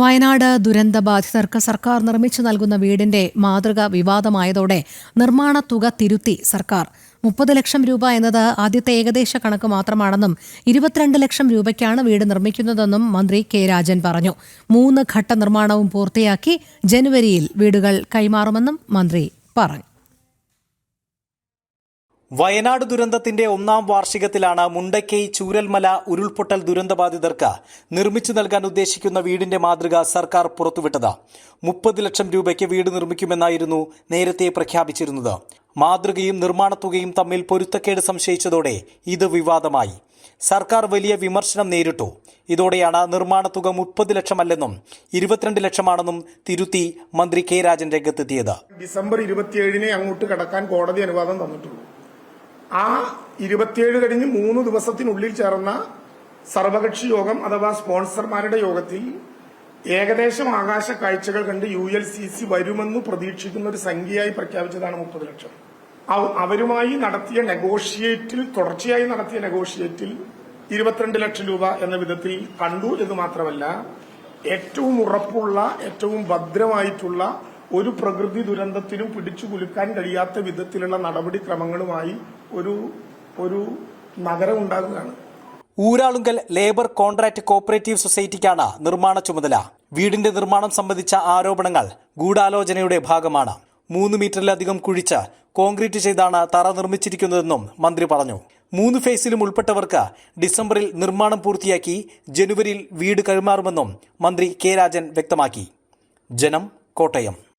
വയനാട് ദുരന്ത ബാധിതർക്ക് സർക്കാർ നിർമ്മിച്ചു നൽകുന്ന വീടിന്റെ മാതൃക വിവാദമായതോടെ നിർമ്മാണ തുക തിരുത്തി സർക്കാർ. മുപ്പത് ലക്ഷം രൂപ എന്നത് ആദ്യത്തെ ഏകദേശ കണക്ക് മാത്രമാണെന്നും ഇരുപത്തിരണ്ട് ലക്ഷം രൂപയ്ക്കാണ് വീട് നിർമ്മിക്കുന്നതെന്നും മന്ത്രി കെ രാജൻ പറഞ്ഞു. മൂന്ന് ഘട്ട നിർമ്മാണവും പൂർത്തിയാക്കി ജനുവരിയിൽ വീടുകൾ കൈമാറുമെന്നും മന്ത്രി പറഞ്ഞു. വയനാട് ദുരന്തത്തിന്റെ ഒന്നാം വാർഷികത്തിലാണ് മുണ്ടക്കൈ ചൂരൽമല ഉരുൾപൊട്ടൽ ദുരന്തബാധിതർക്ക് നിർമ്മിച്ചു നൽകാൻ ഉദ്ദേശിക്കുന്ന വീടിന്റെ മാതൃക സർക്കാർ പുറത്തുവിട്ടത്. മുപ്പത് ലക്ഷം രൂപയ്ക്ക് വീട് നിർമ്മിക്കുമെന്നായിരുന്നു നേരത്തെ പ്രഖ്യാപിച്ചിരുന്നത്. മാതൃകയും നിർമ്മാണ തുകയും തമ്മിൽ പൊരുത്തക്കേട് സംശയിച്ചതോടെ ഇത് വിവാദമായി. സർക്കാർ വലിയ വിമർശനം നേരിട്ടു. ഇതോടെയാണ് നിർമ്മാണ തുക മുപ്പത് ലക്ഷമല്ലെന്നും ഇരുപത്തിരണ്ട് ലക്ഷമാണെന്നും തിരുത്തി മന്ത്രി കെ രാജൻ രംഗത്തെത്തിയത്. ഡിസംബർ ഇരുപത്തിയേഴിനെ അങ്ങോട്ട് കടക്കാൻ കോടതി അനുവാദം തന്നിട്ടുള്ളൂ. ആ ഇരുപത്തിയേഴ് കഴിഞ്ഞ് മൂന്ന് ദിവസത്തിനുള്ളിൽ ചേർന്ന സർവകക്ഷി യോഗം അഥവാ സ്പോൺസർമാരുടെ യോഗത്തിൽ ഏകദേശം ആകാശ കാഴ്ചകൾ കണ്ട് യു എൽ സി സി വരുമെന്ന് പ്രതീക്ഷിക്കുന്ന ഒരു സംഖ്യയായി പ്രഖ്യാപിച്ചതാണ് മുപ്പത് ലക്ഷം. അവരുമായി നടത്തിയ നെഗോഷിയേറ്റിൽ തുടർച്ചയായി നടത്തിയ നെഗോഷിയേറ്റിൽ ഇരുപത്തിരണ്ട് ലക്ഷം രൂപ എന്ന വിധത്തിൽ കണ്ടു എന്ന് മാത്രമല്ല ഏറ്റവും ഉറപ്പുള്ള ഏറ്റവും ഭദ്രമായിട്ടുള്ള ഒരു പ്രകൃതി ദുരന്തത്തിനും പിടിച്ചു കുലുക്കാൻ കഴിയാത്ത വിധത്തിലുള്ള നടപടിക്രമങ്ങളുമായി ഒരു ഒരു നഗരം ഉണ്ടാകുകയാണ് ഊരാളുങ്കൽ ലേബർ കോൺട്രാക്ട് കോപ്പറേറ്റീവ് സൊസൈറ്റിക്കാണ് നിർമ്മാണ ചുമതല. വീടിന്റെ നിർമ്മാണം സംബന്ധിച്ച ആരോപണങ്ങൾ ഗൂഢാലോചനയുടെ ഭാഗമാണ്. മൂന്ന് മീറ്ററിലധികം കുഴിച്ച് കോൺക്രീറ്റ് ചെയ്താണ് തറ നിർമ്മിച്ചിരിക്കുന്നതെന്നും മന്ത്രി പറഞ്ഞു. മൂന്ന് ഫേസിലും ഉൾപ്പെട്ടവർക്ക് ഡിസംബറിൽ നിർമ്മാണം പൂർത്തിയാക്കി ജനുവരിയിൽ വീട് കൈമാറുമെന്നും മന്ത്രി കെ രാജൻ വ്യക്തമാക്കി. ജനം കോട്ടയം.